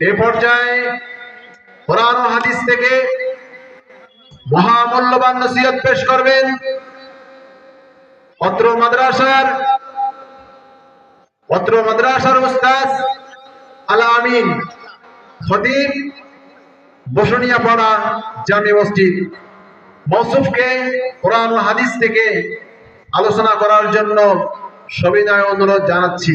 এ পর্যায়ে কোরআন হাদিস থেকে মহামূল্যবান নসিহত পেশ করবেন অত্র মাদ্রাসার অত্র মাদ্রাসার উস্তাদ আলা আমিন খতিব বসনিয়া পাড়া জামি মসজিদ। মৌসুফকে কোরআন হাদিস থেকে আলোচনা করার জন্য সবিনয় অনুরোধ জানাচ্ছি।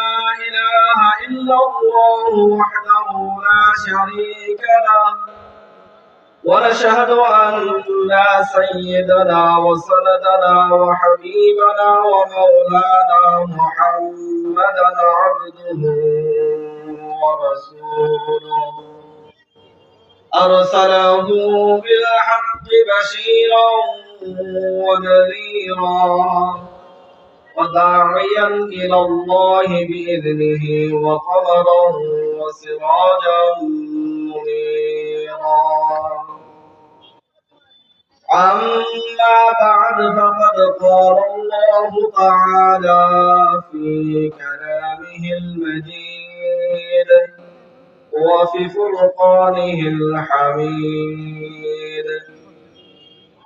الله وحده لا شريك له. ونشهد أن سيدنا وسندنا وحبيبنا ومولانا محمدا عبده ورسوله. أرسله بالحق بشيرا ونذيرا. وداعيا إلى الله بإذنه وقمرا وسراجا منيرا. أما بعد فقد قال الله تعالى في كلامه المجيد وفي فرقانه الحميد.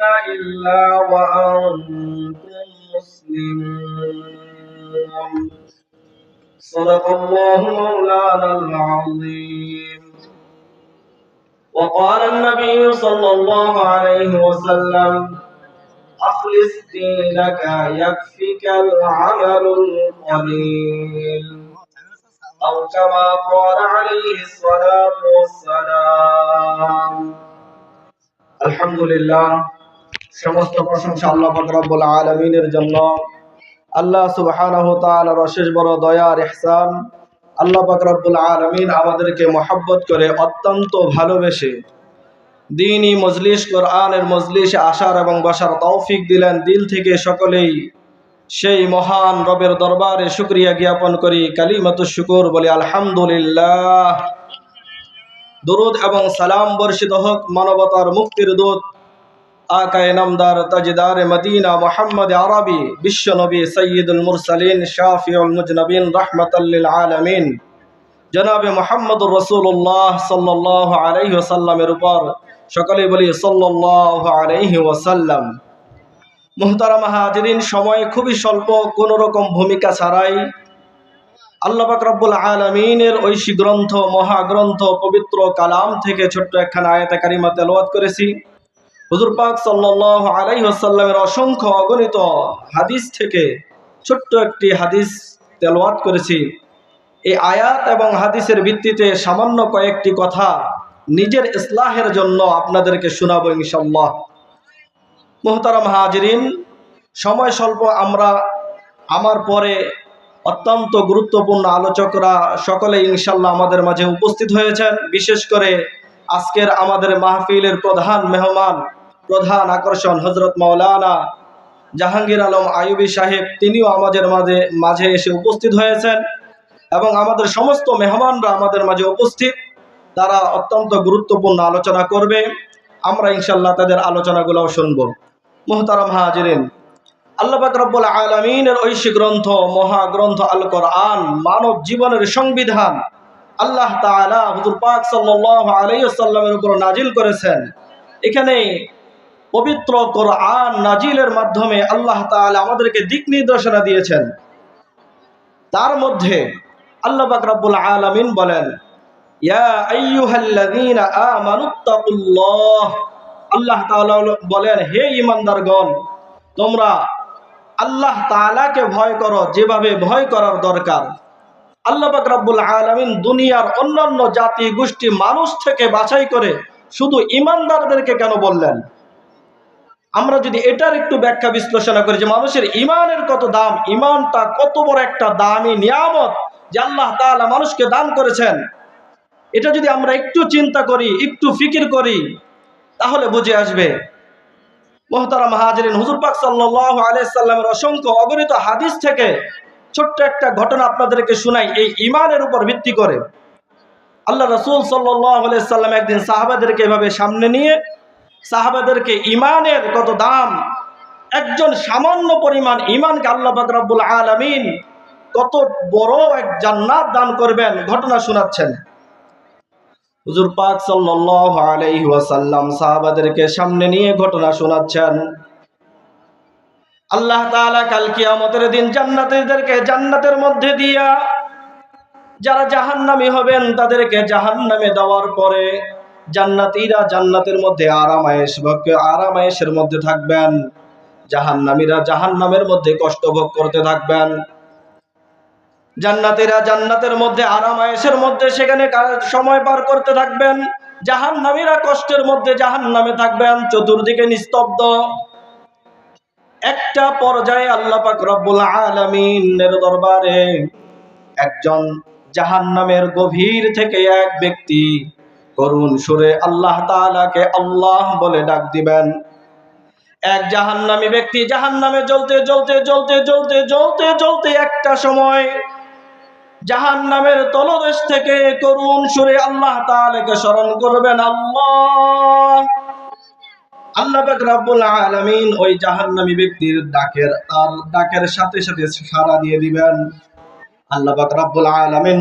إلا وأنتم مسلمون. صدق الله مولانا العظيم. وقال النبي صلى الله عليه وسلم أخلص دينك يكفك العمل القليل. أو كما قال عليه الصلاة والسلام. الحمد لله সমস্ত প্রশংসা আল্লাহ রব্বুল আলামিনের জন্য। আল্লাহ ওয়া অশেষ বড় দয়ার ইহসান আল্লাহ রব্বুল আলামিন আমাদেরকে মহব্বত করে অত্যন্ত ভালোবেসে দিনই মজলিস, কোরআনের মজলিসে আসার এবং বসার তৌফিক দিলেন। দিল থেকে সকলেই সেই মহান রবের দরবারে শুক্রিয়া জ্ঞাপন করি। কালিমাত শুকুর বলি, আলহামদুলিল্লাহ। দরুদ এবং সালাম বর্ষিত হোক মানবতার মুক্তির দূত আকায় নামদার তাজদার মদিনা মোহাম্মদ আরবি, বিশ্ব নবী সৈয়দুল মুরসালিন শাফিউল মুজনবিন রহমতাল্লিল আলমিন। জনাবে মোহাম্মদুর রসুল্লাহ সাল্লাহ আলাইহি ওসাল্লামের উপর সকলেই বলি সাল্লাহ আলাইহি ওসাল্লাম মুহতারাম হাজরিন, সময় খুবই স্বল্প, কোনো রকম ভূমিকা ছাড়াই। আল্লাহ পাক রব্বুল আলমিনের ঐশী গ্রন্থ, মহাগ্রন্থ, পবিত্র কালাম থেকে ছোট্ট একখানা আয়াতে কারিমা তেলাওয়াত করেছি। হুজুর পাক সাল্লাহ আলাইহি ওয়াসাল্লামের অসংখ্য অগণিত হাদিস থেকে ছোট্ট একটি হাদিস তেলাওয়াত করেছি। এই আয়াত এবং হাদিসের ভিত্তিতে সামান্য কয়েকটি কথা নিজের ইসলাহের জন্য আপনাদেরকে শোনাবো ইনশাল্লাহ মোহতারাম হাজরিন, সময় স্বল্প আমরা, আমার পরে অত্যন্ত গুরুত্বপূর্ণ আলোচকরা সকলে ইনশাল্লাহ আমাদের মাঝে উপস্থিত হয়েছেন। বিশেষ করে আজকের আমাদের মাহফিলের প্রধান মেহমান প্রধান আকর্ষণ হজরত মাওলানা জাহাঙ্গীর আলম আয়ুবী সাহেব, তিনিও আমাদের মাঝে মাঝে এসে উপস্থিত হয়েছেন এবং আমাদের সমস্ত মেহমানরা আমাদের মাঝে উপস্থিত। তারা অত্যন্ত গুরুত্বপূর্ণ আলোচনা করবে। আমরা ইনশাল্লাহ তাদের আলোচনাগুলোও শুনব। মোহতারাম হাজিরিন, আল্লাহ পাক রব্বুল আলমিনের ঐশী গ্রন্থ মহাগ্রন্থ আল কোরআন মানব জীবনের সংবিধান আল্লাহ তাআলা হুজুর পাক সাল্লাল্লাহু আলাইহি সাল্লামের উপর নাজিল করেছেন। এখানে পবিত্র কোরআন নাজিলের মাধ্যমে আল্লাহ তাআলা আমাদেরকে দিক নির্দেশনা দিয়েছেন। তার মধ্যে আল্লাহ পাক রব্বুল আলামিন বলেন, ইয়া আইয়ুহাল্লাযীনা আমানুত্তাকুল্লাহ আল্লাহ তাআলা বলেন, হে ঈমানদারগণ, তোমরা আল্লাহ তাআলাকে ভয় করো, যেভাবে ভয় করার দরকার। আল্লাহ পাক আলামিন দুনিয়ার অন্যান্য জাতি, গোষ্ঠী, মানুষ থেকে বাছাই করে শুধু ইমানদারদেরকে কেন বললেন? আমরা যদি এটার একটু ব্যাখ্যা বিশ্লেষণা করি যে মানুষের ইমানের কত দাম, ইমানটা কত বড় একটা দামি নিয়ামত যে আল্লাহ তাআলা মানুষকে দান করেছেন। এটা যদি আমরা একটু চিন্তা করি, একটু ফিকির করি, তাহলে বুঝে আসবে। মোহতারাম হাজরিন, হুজুর পাক সাল্লাল্লাহু আলাইহি সাল্লামের অসংখ্য অগণিত হাদিস থেকে ছোট্ট একটা ঘটনা আপনাদেরকে শোনাই, এই ইমানের উপর ভিত্তি করে। আল্লাহ রসুল সাল্লাল্লাহু আলাইহি সাল্লাম একদিন সাহাবাদেরকে এভাবে সামনে নিয়ে সাহাবাদেরকে ইমানের কত দাম? একজন সামান্য পরিমাণ ইমানকে আল্লাহ পাক রব্বুল আলামিন কত বড় এক জান্নাত দান করবেন, ঘটনা শোনাচ্ছেন। হুজুর পাক সাল্লাল্লাহু আলাইহি ওয়াসাল্লাম সাহাবাদেরকে সামনে নিয়ে ঘটনা শোনাচ্ছেন। আল্লাহ তাআলা কাল কিয়ামতের দিন জান্নাতীদেরকে জান্নাতের মধ্যে দিয়া যারা জাহান্নামী হবেন, তাদেরকে জাহান্নামে দেওয়ার পরে জান্নাতীরা জান্নাতের মধ্যে আরামায়েশ ভোগ আরামায়েশের মধ্যে থাকবেন। জাহান্নামীরা জাহান্নামের মধ্যে কষ্ট ভোগ করতে থাকবেন। জান্নাতীরা জান্নাতের মধ্যে আরাম আরামায়েশের মধ্যে সেখানে সময় পার করতে থাকবেন। জাহান্নামীরা কষ্টের মধ্যে জাহান্নামে থাকবেন, চতুর্দিকে নিস্তব্ধ। একটা পর্যায়ে আল্লাহ পাক রব্বুল আলামিনের দরবারে একজন জাহান্নামের গভীর থেকে এক ব্যক্তি করুণ সুরে আল্লাহ তাআলাকে আল্লাহ বলে ডাক দিবেন। এক জাহান্নামী ব্যক্তি জাহান্নামে জ্বলতে জ্বলতে জ্বলতে জ্বলতে জ্বলতে জ্বলতে একটা সময় জাহান্নামের তলদেশ থেকে করুণ সুরে আল্লাহ তাআলাকে স্মরণ করবেন। আল্লাহ! আল্লাহ রব্বুল আলামিন ওই জাহান্নামী ব্যক্তির ডাকের, তার ডাকের সাথে সাথে সাড়া দিয়ে দিবেন। আল্লাহ রব্বুল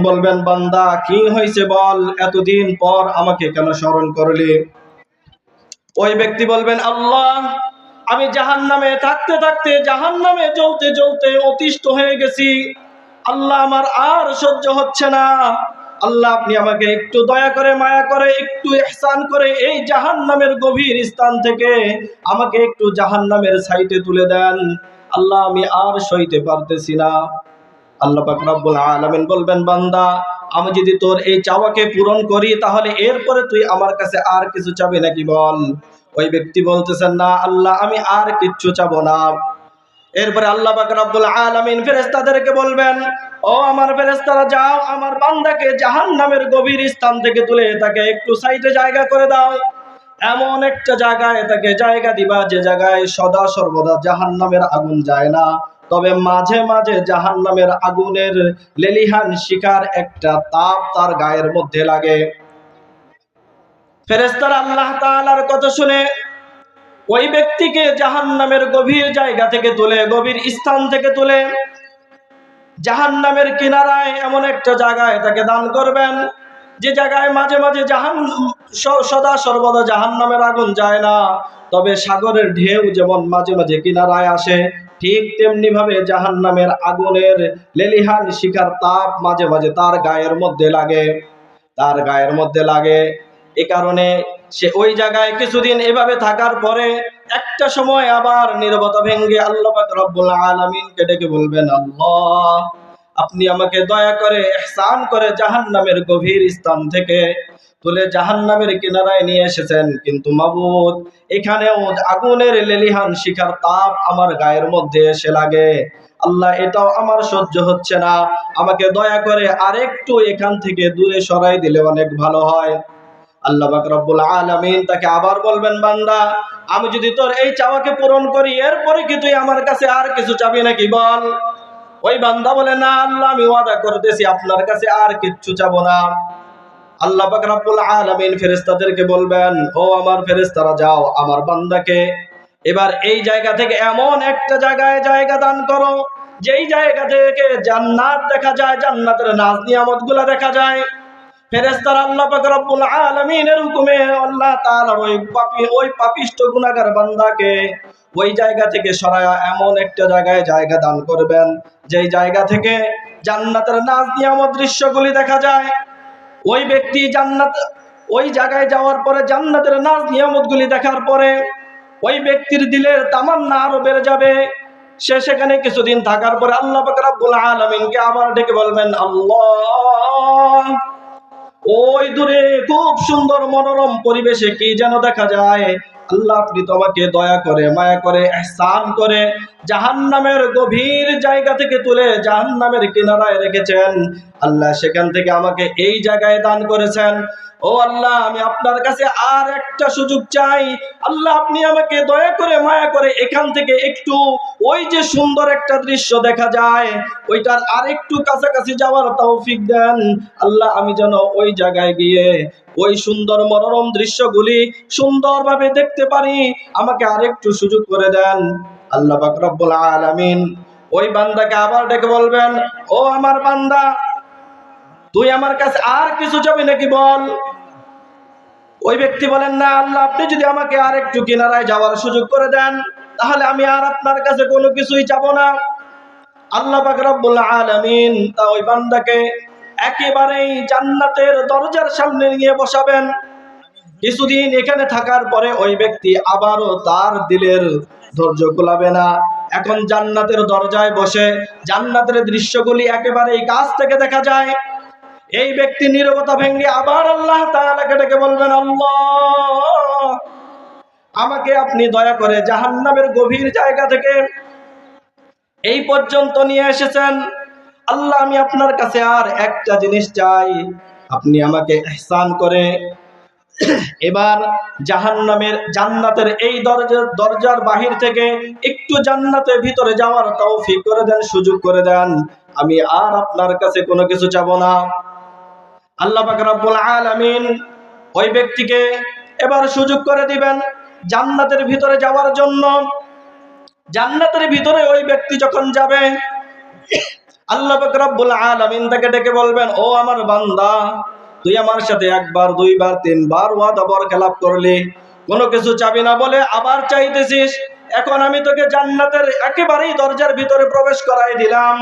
বলবেন, বান্দা, কি হয়েছে বল? এতদিন পর আমাকে কেন স্মরণ করলি? ওই ব্যক্তি বলবেন, আল্লাহ, আমি জাহান্নামে থাকতে থাকতে, জাহান্নামে জ্বলতে জ্বলতে অতিষ্ঠ হয়ে গেছি। আল্লাহ আমার আর সহ্য হচ্ছে না। আল্লাহ, আপনি আমাকে একটু দয়া করে, মায়া করে, একটু ইহসান করে এই জাহান্নামের গভীর স্থান থেকে আমাকে একটু জাহান্নামের সাইটে তুলে দেন। আল্লাহ, আমি আর সইতে পারতেছি না। আল্লাহ পাক রব্বুল আলামিন বলবেন, বান্দা, আমি যদি তোর এই চাওয়াকে পূরণ করি, তাহলে এরপরে তুই আমার কাছে আর কিছু চাবি নাকি বল? ওই ব্যক্তি বলতেছেন, না, আল্লাহ, আমি আর কিচ্ছু চাবো না। এরপরে আল্লাহ পাক রব্বুল আলামিন ফেরেশতাদেরকে বলবেন, ও আমার ফেরেশতারা, যাও, আমার বান্দাকে জাহান্নামের গভীর স্থান থেকে তুলে তাকে একটু সাইডে জায়গা করে দাও। এমন একটা জায়গায় তাকে জায়গা দিবা, যে জায়গায় সদা সর্বদা জাহান্নামের আগুন যায় না। তবে মাঝে মাঝে জাহান্নামের আগুনের লেলিহান শিকার একটা তাপ তার গায়ের মধ্যে লাগে। ফেরেস্তার আল্লাহ তাআলার কথা শুনে ওই ব্যক্তিকে জাহান্নামের গভীর জায়গা থেকে তুলে, গভীর স্থান থেকে তুলে, জাহান্নামের কিনারায় এমন একটা জায়গায় তাকে দান করবেন, যে জায়গায় মাঝে মাঝে জাহান, সদা সর্বদা জাহান্নামের আগুন যায় না, তবে সাগরের ঢেউ যেমন মাঝে মাঝে কিনারায় আসে ঠিক তেমনি ভাবে জাহান্নামের আগুনের লেলিহান শিখার তাপ মাঝে মাঝে তার গায়ের মধ্যে লাগে। তার গায়ের মধ্যে লাগে। এ কারণে সে ওই জায়গায় কিছুদিন এভাবে থাকার পরে একটা সময় আবার নীরবতা ভেঙ্গে আল্লাহ আলামিনকে ডেকে বলবেন, আল্লাহ, আপনি আমাকে দয়া করে ইহসান করে জাহান্নামের গভীর স্থান থেকে তুলে জাহান্নামের কিনারায় নিয়ে এসেছেন। কিন্তু মাবুদ, এখানেও আগুনের লেলিহান শিখার তাপ আমার গায়ের মধ্যে এসে লাগে। আল্লাহ, এটাও আমার সহ্য হচ্ছে না। আমাকে দয়া করে আরেকটু এখান থেকে দূরে সরাই দিলে অনেক ভালো হয়। আল্লাহ পাক রব্বুল আলামিন তাকে আবার বলবেন, বান্দা, আমি যদি তোর এই চাওয়াকে পূরণ করি, এরপরে কি তুই আমার কাছে আর কিছু চাবি নাকি বল? ওই বান্দা বলে, না আল্লাহ, আমি ওয়াদা করতেছি, আপনার কাছে আর কিচ্ছু চাবো না। আল্লাহ পাক রাব্বুল আলামিন ফেরেশতাদেরকে বলবেন, ও আমার ফেরেশতারা, যাও, আমার বান্দাকে এবার এই জায়গা থেকে এমন একটা জায়গায় জায়গা দান করো, যেই জায়গা থেকে জান্নাত দেখা যায়, জান্নাতের নাজ নিয়ামতগুলা দেখা যায়। ফেরেস্তার আল্লাহ পাক রব্বুল আলামিনের হুকুমে আল্লাহ তাআলা ওই পাপী, ওই পাপিষ্ট গুনাহগার বান্দাকে ওই জায়গা থেকে সরায়া এমন একটা জায়গায় জায়গা দান করবেন, যেই জায়গা থেকে জান্নাতের নাজ নিয়ামত দৃশ্যগুলি দেখা যায়। ওই ব্যক্তি জান্নাত, ওই জায়গায় যাওয়ার পরে জান্নাতের নাজ নিয়ামতগুলি দেখার পরে ওই ব্যক্তির দিলের তামান্না আরও বেড়ে যাবে। সে সেখানে কিছুদিন থাকার পরে আল্লাহ পাক রব্বুল আলামিনকে আবার ডেকে বলবেন, আল্লাহ, ওই দূরে খুব সুন্দর মনোরম পরিবেশে কি যেন দেখা যায়? আল্লাহ আপনি তোমাকে দয়া করে, মায়া করে, এহসান করে জাহান নামের গভীর জায়গা থেকে তুলে জাহান নামের কিনারায় রেখেছেন। আল্লাহ সেখান থেকে আমাকে এই জায়গায় দান করেছেন। ও আল্লাহ, আমি আপনার কাছে আর একটা সুযোগ চাই। আল্লাহ, আপনি আমাকে দয়া করে মায়া করে এখান থেকে একটু ওই যে সুন্দর একটা দৃশ্য দেখা যায়, ওইটার আর একটু কাছাকাছি যাওয়ার তৌফিক দেন। আল্লাহ, আমি যেন ওই জায়গায় গিয়ে ওই সুন্দর মনোরম দৃশ্যগুলি সুন্দরভাবে দেখতে পারি। আমাকে আরেকটু সুযোগ করে দেন। আল্লাহ পাক রব্বুল আলামিন ওই বান্দাকে আবার ডেকে বলবেন, ও আমার বান্দা, তুই আমার কাছে আর কিছু যাবি নাকি বল? ওই ব্যক্তি বলেন, না আল্লাহ, আপনি যদি আমাকে আর একটু কিনারায় যাওয়ার সুযোগ করে দেন, তাহলে আমি আর আপনার কাছে কোনো কিছুই চাবো না। আল্লাহ পাক রব্বুল আলামিন তা ওই বান্দাকে একেবারেই জান্নাতের দরজার সামনে নিয়ে বসাবেন। কিছুদিন এখানে থাকার পরে ওই ব্যক্তি আবারও তার দিলের ধৈর্য কুলাবে না। এখন জান্নাতের দরজায় বসে জান্নাতের দৃশ্যগুলি একেবারেই কাছ থেকে দেখা যায়। এই ব্যক্তি নীরবতা ভেঙে আবার আল্লাহ তাআলাকে ডেকে বলবেন, আল্লাহ, আমাকে আপনি দয়া করে জাহান্নামের গভীর জায়গা থেকে এই পর্যন্ত নিয়ে এসেছেন। আল্লাহ, আমি আপনার কাছে আর একটা জিনিস চাই। আপনি আমাকে এহসান করে এবার জাহান্নামের জান্নাতের এই দরজার দরজার বাহির থেকে একটু জান্নাতের ভিতরে যাওয়ার তৌফিক করে দেন, সুযোগ করে দেন। আমি আর আপনার কাছে কোনো কিছু চাবো না। আল্লাহ রব্বুল আলামিন ওই ব্যক্তিকে এবার সুযোগ করে দিবেন জান্নাতের ভিতরে যাওয়ার জন্য। জান্নাতের ভিতরে ওই ব্যক্তি যখন যাবে, আল্লাহ রব্বুল আলামিন তাকে ডেকে বলবেন, ও আমার বান্দা, তুই আমার সাথে একবার, দুইবার, তিনবার ওয়াদা বর খেলাপ করলি। কোনো কিছু চাবি না বলে আবার চাইতেছিস। এখন আমি তোকে জান্নাতের একেবারেই দরজার ভিতরে প্রবেশ করাই দিলাম।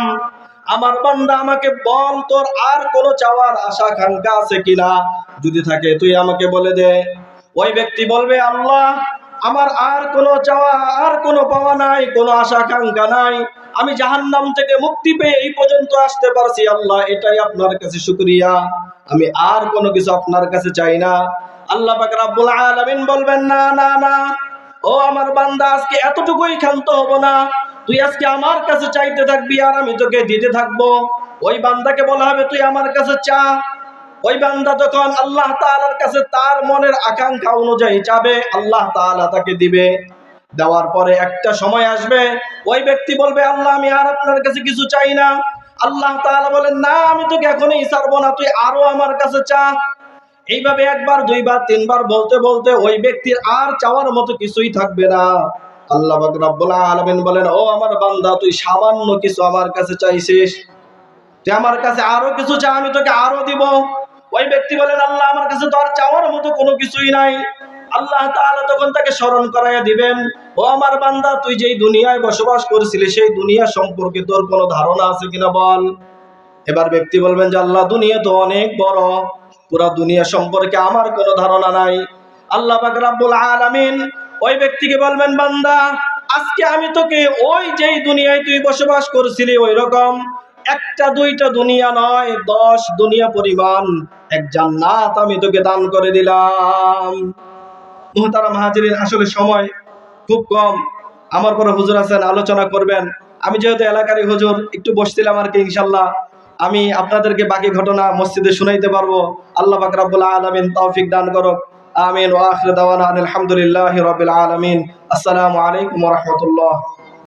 আমার বান্দা আমাকে বল তোর আর কোনো চাওয়ার আশা খানকা আছে কিনা? যদি থাকে, তুই আমাকে বলে দে। ওই ব্যক্তি বলবে, আল্লাহ, আমার আর কোনো চাওয়া, আর কোনো পাওয়া নাই, কোনো আশা আকাঙ্ক্ষা নাই। আমি জাহান্নাম থেকে মুক্তি পেয়ে এই পর্যন্ত আসতে পারছি, আল্লাহ, এটাই আপনার কাছে শুকরিয়া। আমি আর কোনো কিছু আপনার কাছে চাই না। আল্লাহ রাব্বুল আলামিন বলবেন, না না না। ও আমার বান্দা, আজকে এতটুকুই ক্ষান্ত হব না। তুই আজকে আমার কাছে চাইতে থাকবি আর আমি তোকে দিতে থাকব। ওই বান্দাকে বলা হবে, তুই আমার কাছে চা। ওই বান্দা যখন আল্লাহ তাআলার কাছে তার মনের আকাঙ্ক্ষা অনুযায়ী চাবে আল্লাহ তাআলা তাকে দিবে। দেওয়ার পরে একটা সময় আসবে, ওই ব্যক্তি বলবে, আল্লাহ, আমি আর আপনার কাছে কিছু চাই না। আল্লাহ তাআলা বলেন, না, আমি তোকে এখনই ছাড়বো না, তুই আরও আমার কাছে চা। এইভাবে একবার, দুইবার, তিনবার বলতে বলতে ওই ব্যক্তির আর চাওয়ার মতো কিছুই থাকবে না। আল্লাহ রব্বুল আলামিন বলেন, ও আমার বান্দা, তুই সামান্য কিছু আমার কাছে চাইছিস। তুই আমার কাছে আরও কিছু চা আমি তোকে আরও দিব। ওই ব্যক্তি বলেন, আল্লাহ, আমার কাছে তো আর চাওয়ার মতো কোনো কিছুই নাই। আল্লাহ তাআলা তখন তাকে স্মরণ করাইয়া দিবেন, ও আমার বান্দা, তুই যেই দুনিয়ায় বসবাস করেছিলি, সেই দুনিয়া সম্পর্কে তোর কোনো ধারণা আছে কিনা বল? এবার ব্যক্তি বলবেন যে, আল্লাহ, দুনিয়া তো অনেক বড়, পুরা দুনিয়া সম্পর্কে আমার কোনো ধারণা নাই। আল্লাহ পাক আলামিন ওই ব্যক্তিকে বলবেন, বান্দা, আজকে আমি তোকে ওই যেই দুনিয়ায় তুই বসবাস করছিলি ওই রকম। একটা দুইটা দুনিয়া নয়, দশ দুনিয়া পরিমাণ। এক জান্নাত আমি তোকে দান করে দিলাম। মুহতারাম হাজিরিন, আসলে সময় খুব কম। আমার পরে হুজুর আছেন, আলোচনা করবেন। আমি যেহেতু এলাকারই হুজুর, একটু বসছিলাম আর কি, ইনশাল্লাহ। আমি আপনাদেরকে বাকি ঘটনা মসজিদে শুনাইতে পারব। আল্লাহ পাক রাব্বুল আলামিন তৌফিক দান করুক। আমিন ওয়া আখির দাওয়ানা আলহামদুলিল্লাহি রাব্বিল আলামিন। আসসালামু আলাইকুম রাহমাতুল্লাহ।